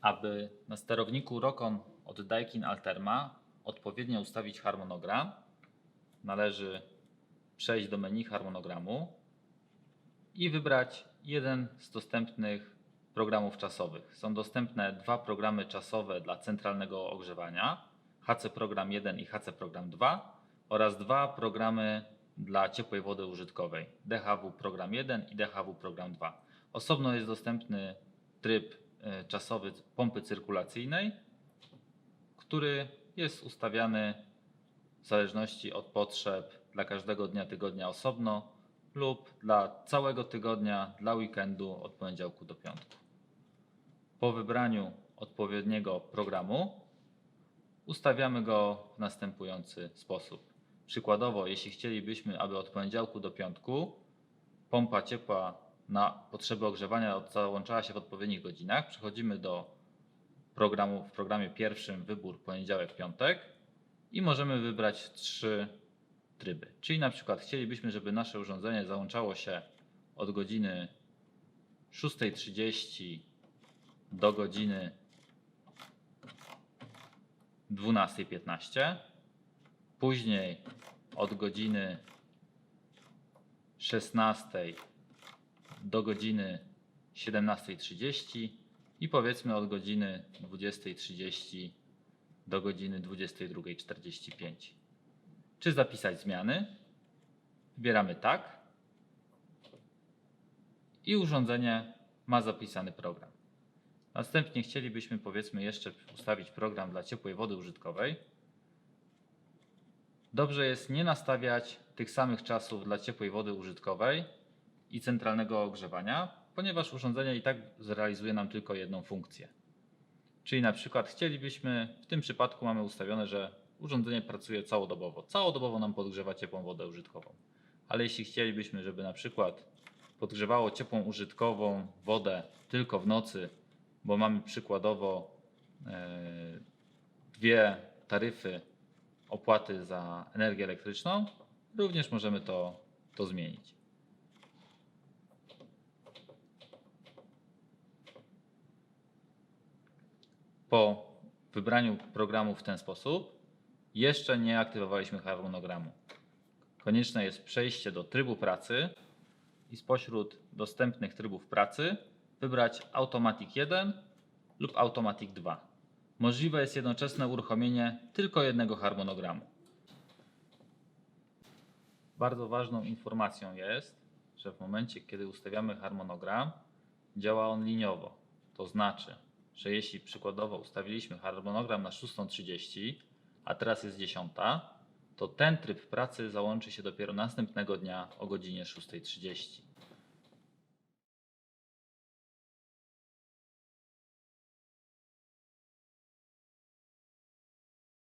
Aby na sterowniku Rokon od Daikin Alterma odpowiednio ustawić harmonogram, należy przejść do menu harmonogramu i wybrać jeden z dostępnych programów czasowych. Są dostępne dwa programy czasowe dla centralnego ogrzewania HC Program 1 i HC Program 2 oraz dwa programy dla ciepłej wody użytkowej DHW Program 1 i DHW Program 2. Osobno jest dostępny tryb czasowy pompy cyrkulacyjnej, który jest ustawiany w zależności od potrzeb dla każdego dnia tygodnia osobno lub dla całego tygodnia, dla weekendu od poniedziałku do piątku. Po wybraniu odpowiedniego programu ustawiamy go w następujący sposób. Przykładowo, jeśli chcielibyśmy, aby od poniedziałku do piątku pompa ciepła na potrzeby ogrzewania załączała się w odpowiednich godzinach, przechodzimy do programu w programie pierwszym wybór poniedziałek, piątek i możemy wybrać trzy tryby. Czyli na przykład chcielibyśmy, żeby nasze urządzenie załączało się od godziny 6.30 do godziny 12.15, później od godziny 16 do godziny 17.30 i powiedzmy od godziny 20.30 do godziny 22.45. Czy zapisać zmiany? Wybieramy tak i urządzenie ma zapisany program. Następnie chcielibyśmy powiedzmy jeszcze ustawić program dla ciepłej wody użytkowej. Dobrze jest nie nastawiać tych samych czasów dla ciepłej wody użytkowej i centralnego ogrzewania, ponieważ urządzenie i tak zrealizuje nam tylko jedną funkcję. Czyli na przykład chcielibyśmy, w tym przypadku mamy ustawione, że urządzenie pracuje całodobowo. Całodobowo nam podgrzewa ciepłą wodę użytkową. Ale jeśli chcielibyśmy, żeby na przykład podgrzewało ciepłą użytkową wodę tylko w nocy, bo mamy przykładowo e, dwie taryfy opłaty za energię elektryczną, również możemy to, to zmienić. Po wybraniu programu w ten sposób jeszcze nie aktywowaliśmy harmonogramu. Konieczne jest przejście do trybu pracy i spośród dostępnych trybów pracy wybrać Automatic 1 lub Automatic 2. Możliwe jest jednoczesne uruchomienie tylko jednego harmonogramu. Bardzo ważną informacją jest, że w momencie, kiedy ustawiamy harmonogram, działa on liniowo. To znaczy, że jeśli przykładowo ustawiliśmy harmonogram na 6.30, a teraz jest 10, to ten tryb pracy załączy się dopiero następnego dnia o godzinie 6.30.